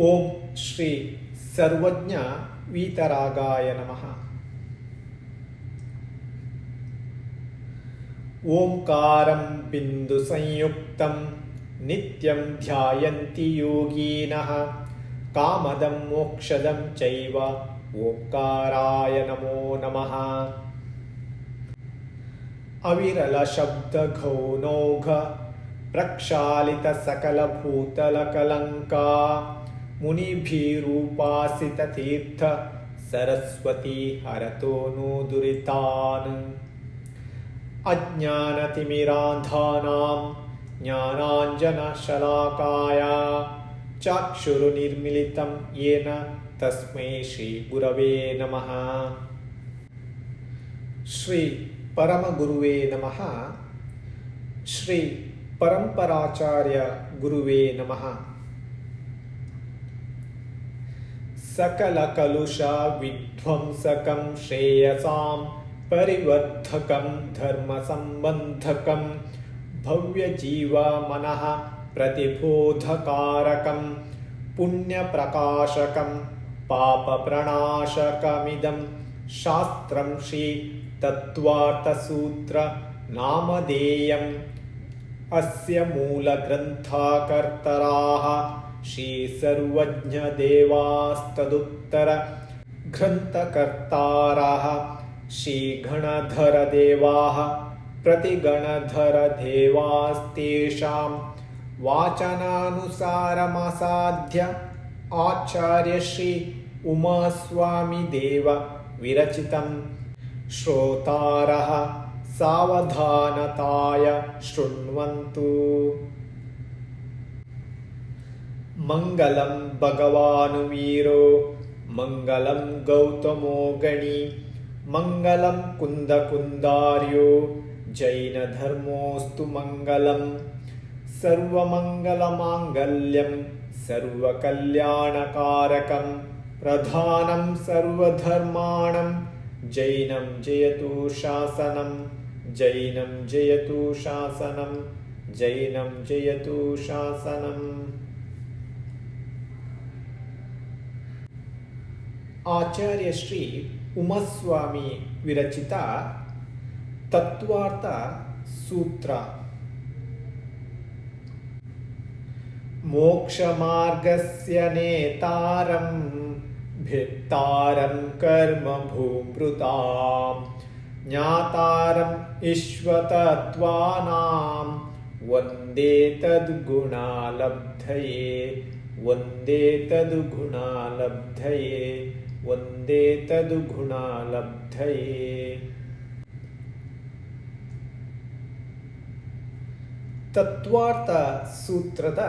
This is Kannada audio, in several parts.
ॐ श्री सर्वज्ञ वीतरागाय नमः। ओङ्कारं बिन्दुसंयुक्तं नित्यं ध्यायन्ति योगिनः कामदं मोक्षदं चैव ओङ्काराय नमो नमः। अविरलशब्दघौनौघ प्रक्षालितसकलभूतलकलङ्का मुनिभिरूपासिततीर्थ सरस्वती हरतो नो दुरितान्। अज्ञानतिमिरान्धानां मुनिभिरूपासिततीर्थसरस्वतीहरतोऽनुमिरान्धानां चक्षुरुनिर्मिलितं येन तस्मै श्रीगुरवे नमः। श्रीपरम्पराचार्यगुरुवे नमः। सकलकलुषा विध्वंसकं श्रेयसां परिवर्धकं धर्मसम्बन्धकं भव्यजीवमनः प्रतिबोधकारकं पुण्यप्रकाशकं पापप्रणाशकमिदं शास्त्रं श्री तत्त्वार्थसूत्रनामधेयम् अस्य मूलग्रन्थाकर्तराः श्रीसर्वज्ञदेवास्तदुत्तर घृन्तकर्तारः श्रीगणधरदेवाः प्रतिगणधरदेवास्तेषां वाचनानुसारमासाध्य आचार्यश्री उमास्वामिदेव विरचितं श्रोतारः सावधानताय शृण्वन्तु। मङ्गलं भगवानुवीरो। मङ्गलं गौतमो गणी। मङ्गलं कुन्दकुन्दार्यो। जैनधर्मोऽस्तु मङ्गलं। सर्वमङ्गलमाङ्गल्यं सर्वकल्याणकारकं प्रधानं सर्वधर्माणं। जैनं जयतु शासनं। जैनं जयतु शासनं। जैनं जयतु शासनम् ಆಚಾರ್ಯ ಶ್ರೀ ಉಮಸ್ವಾಮಿ ವಿರಚಿತ ತತ್ವಾರ್ಥ ಸೂತ್ರ ಮೋಕ್ಷ ಮಾರ್ಗಸ್ಯ ನೇತಾರಂ ಭಿತ್ತಾರಂ ಕರ್ಮ ಭೂಮೃತಾಂ ಜ್ಞಾತಾರಂ ವಿಶ್ವತತ್ವಾನಾಂ ವಂದೇ ತದ್ಗುಣಾಲಬ್ಧಯೇ ವಂದೇ ತದ್ಗುಣಾಲಬ್ಧಯೇ ಒಂದೇ ತದು ಗುಣ ಲಬ್ಧಯೇ. ತತ್ವಾರ್ಥ ಸೂತ್ರದ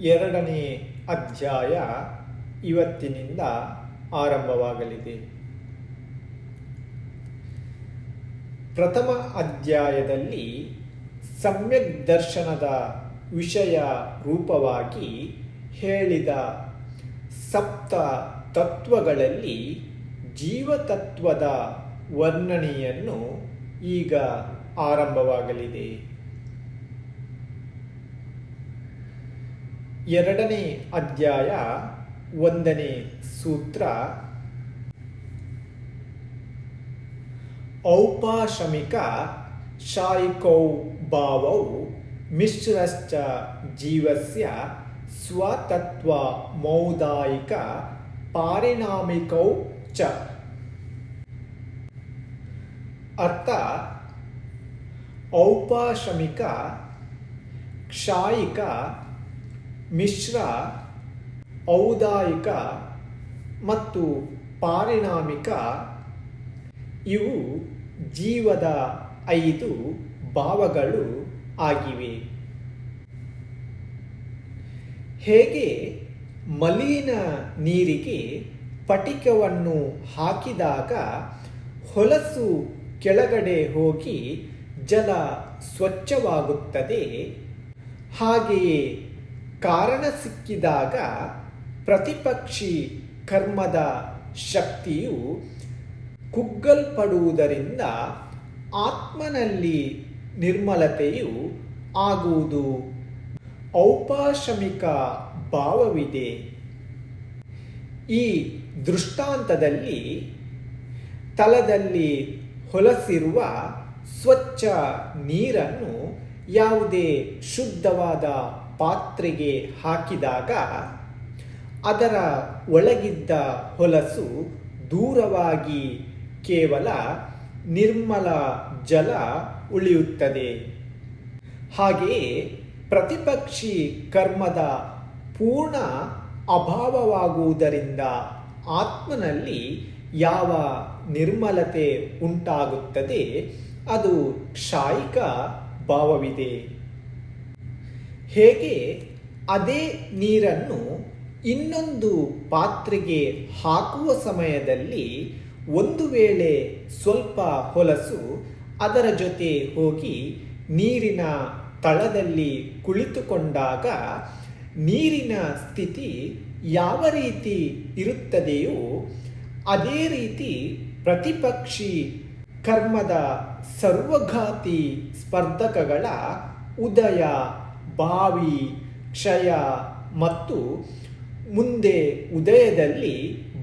ಎರಡನೇ ಅಧ್ಯಾಯ ಇವತ್ತಿನಿಂದ ಆರಂಭವಾಗಲಿದೆ. ಪ್ರಥಮ ಅಧ್ಯಾಯದಲ್ಲಿ ಸಮ್ಯಕ್ ದರ್ಶನದ ವಿಷಯ ರೂಪವಾಗಿ ಹೇಳಿದ ಸಪ್ತ ತತ್ವಗಳಲ್ಲಿ ಜೀವತತ್ವದ ವರ್ಣನೆಯನ್ನು ಈಗ ಆರಂಭವಾಗಲಿದೆ. ಎರಡನೇ ಅಧ್ಯಾಯ ಒಂದನೇ ಸೂತ್ರ, ಔಪಾಶಮಿಕ ಶಾಯಿಕೌ ಭಾವೌ ಮಿಶ್ರಶ್ಚ ಜೀವಸ್ಯ ಸ್ವತತ್ವ ಮೌದಾಯಿಕ ಪಾರಿಣಾಮಿಕೌ ಚ. ಅರ್ಥ ಔಪಾಶ್ರಮಿಕ ಕ್ಷಾಯಿಕ, ಮಿಶ್ರ, ಔದಾಯಿಕ ಮತ್ತು ಪಾರಿಣಾಮಿಕ, ಇವು ಜೀವದ ಐದು ಭಾವಗಳು ಆಗಿವೆ. ಹೇಗೆ? ಮಲಿನ ನೀರಿಗೆ ಪಟಿಕವನ್ನು ಹಾಕಿದಾಗ ಹೊಲಸು ಕೆಳಗಡೆ ಹೋಗಿ ಜಲ ಸ್ವಚ್ಛವಾಗುತ್ತದೆ. ಹಾಗೆಯೇ ಕಾರಣ ಸಿಕ್ಕಿದಾಗ ಪ್ರತಿಪಕ್ಷಿ ಕರ್ಮದ ಶಕ್ತಿಯು ಕುಗ್ಗಲ್ಪಡುವುದರಿಂದ ಆತ್ಮನಲ್ಲಿ ನಿರ್ಮಲತೆಯು ಆಗುವುದು. ಔಪಾಶಮಿಕ ಭಾವವಿದೆ. ಈ ದೃಷ್ಟಾಂತದಲ್ಲಿ ತಲದಲ್ಲಿ ಹೊಲಸಿರುವ ಸ್ವಚ್ಛ ನೀರನ್ನು ಯಾವುದೇ ಶುದ್ಧವಾದ ಪಾತ್ರೆಗೆ ಹಾಕಿದಾಗ ಅದರ ಒಳಗಿದ್ದ ಹೊಲಸು ದೂರವಾಗಿ ಕೇವಲ ನಿರ್ಮಲ ಜಲ ಉಳಿಯುತ್ತದೆ. ಹಾಗೆಯೇ ಪ್ರತಿಪಕ್ಷಿ ಕರ್ಮದ ಪೂರ್ಣ ಅಭಾವವಾಗುವುದರಿಂದ ಆತ್ಮನಲ್ಲಿ ಯಾವ ನಿರ್ಮಲತೆ ಉಂಟಾಗುತ್ತದೆ, ಅದು ಕ್ಷಾಯಿಕ ಭಾವವಿದೆ. ಹೇಗೆ ಅದೇ ನೀರನ್ನು ಇನ್ನೊಂದು ಪಾತ್ರೆಗೆ ಹಾಕುವ ಸಮಯದಲ್ಲಿ ಒಂದು ವೇಳೆ ಸ್ವಲ್ಪ ಹೊಲಸು, ಅದರ ಜೊತೆ ಹೋಗಿ ನೀರಿನ ತಳದಲ್ಲಿ ಕುಳಿತುಕೊಂಡಾಗ ನೀರಿನ ಸ್ಥಿತಿ ಯಾವ ರೀತಿ ಇರುತ್ತದೆಯೋ ಅದೇ ರೀತಿ ಪ್ರತಿಪಕ್ಷಿ ಕರ್ಮದ ಸರ್ವಘಾತಿ ಸ್ಪರ್ಧಕಗಳ ಉದಯ, ಬಾವಿ, ಕ್ಷಯ ಮತ್ತು ಮುಂದೆ ಉದಯದಲ್ಲಿ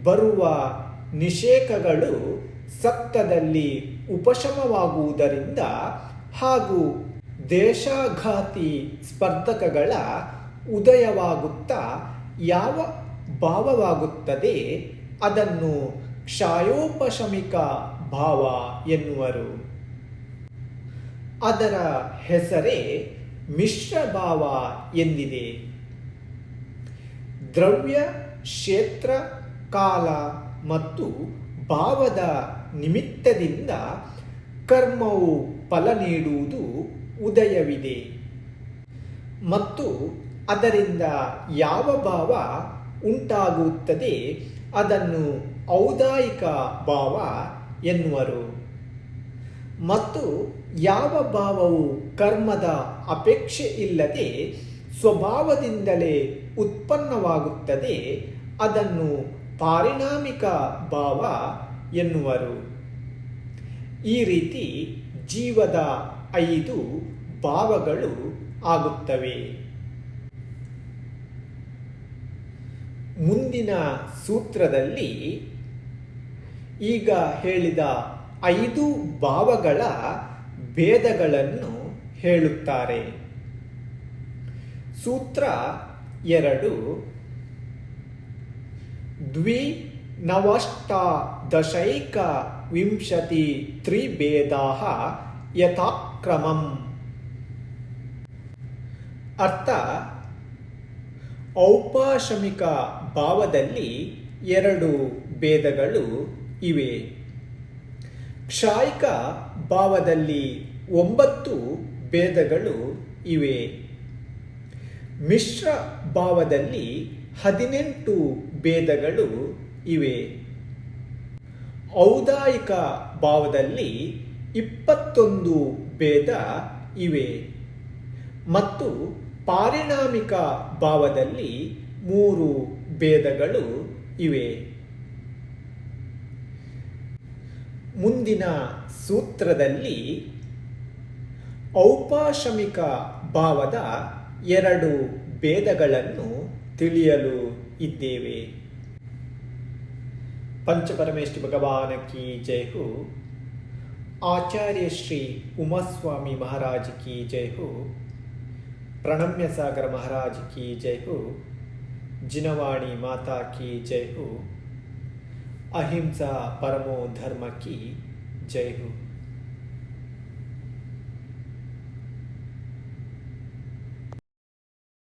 ಬರುವ ನಿಷೇಕಗಳು ಸಪ್ತದಲ್ಲಿ ಉಪಶಮವಾಗುವುದರಿಂದ ಹಾಗೂ ದೇಶಾಘಾತಿ ಸ್ಪರ್ಧಕಗಳ ಉದಯವಾಗುತ್ತಾ ಯಾವ ಭಾವವಾಗುತ್ತದೆ ಅದನ್ನು ಕ್ಷಾಯೋಪಶಮಿಕ ಭಾವ ಎನ್ನುವರು. ಅದರ ಹೆಸರೇ ಮಿಶ್ರ ಭಾವ ಎಂದಿದೆ. ದ್ರವ್ಯ, ಕ್ಷೇತ್ರ, ಕಾಲ ಮತ್ತು ಭಾವದ ನಿಮಿತ್ತದಿಂದ ಕರ್ಮವು ಫಲ ನೀಡುವುದು ಉದಯವಿದೆ. ಮತ್ತು ಅದರಿಂದ ಯಾವ ಭಾವ ಉಂಟಾಗುತ್ತದೆ ಅದನ್ನು ಔದಾಯಿಕ ಭಾವ ಎನ್ನುವರು. ಮತ್ತು ಯಾವ ಭಾವವು ಕರ್ಮದ ಅಪೇಕ್ಷೆ ಇಲ್ಲದೆ ಸ್ವಭಾವದಿಂದಲೇ ಉತ್ಪನ್ನವಾಗುತ್ತದೆ ಅದನ್ನು ಪಾರಿಣಾಮಿಕ ಭಾವ ಎನ್ನುವರು. ಈ ರೀತಿ ಜೀವದ ಐದು ಭಾವಗಳು ಆಗುತ್ತವೆ. ಮುಂದಿನ ಸೂತ್ರದಲ್ಲಿ ಈಗ ಹೇಳಿದ ಐದು ಭಾವಗಳ ಭೇದಗಳನ್ನು ಹೇಳುತ್ತಾರೆ. ಸೂತ್ರ ಎರಡು, ದ್ವಿ ನವಷ್ಟಾದಶೈಕ ವಿಂಶತಿ ತ್ರಿಭೇದಾ ಯಥಾಕ್ರಮಂ. ಅರ್ಥ, ಔಪಾಶಮಿಕ ಭಾವದಲ್ಲಿ ಎರಡು ಭೇದಗಳು ಇವೆ. ಕ್ಷಾಯಿಕ ಭಾವದಲ್ಲಿ ಒಂಬತ್ತು ಭೇದಗಳು ಇವೆ. ಮಿಶ್ರ ಭಾವದಲ್ಲಿ ಹದಿನೆಂಟು ಭೇದಗಳು ಇವೆ. ಔದಾಯಿಕ ಭಾವದಲ್ಲಿ ಇಪ್ಪತ್ತೊಂದು ಭೇದ ಇವೆ. ಮತ್ತು ಪಾರಿಣಾಮಿಕ ಭಾವದಲ್ಲಿ ಮೂರು ಭೇದಗಳು ಇವೆ. ಮುಂದಿನ ಸೂತ್ರದಲ್ಲಿ ಔಪಾಶಮಿಕ ಭಾವದ ಎರಡು ಭೇದಗಳನ್ನು ತಿಳಿಯಲು ಇದ್ದೇವೆ. ಪಂಚಪರಮೇಶ್ವರ ಭಗವಾನ ಕಿ ಜೈ ಆಚಾರ್ಯ ಶ್ರೀ ಉಮಾಸ್ವಾಮಿ ಮಹಾರಾಜ ಕಿ ಜೈ ಹೋ. ಪ್ರಣಮ್ಯ ಸಾಗರ ಮಹಾರಾಜ ಕಿ జినవాణి మాతాకి జై హు అహింస పరమో ధర్మకి జై హు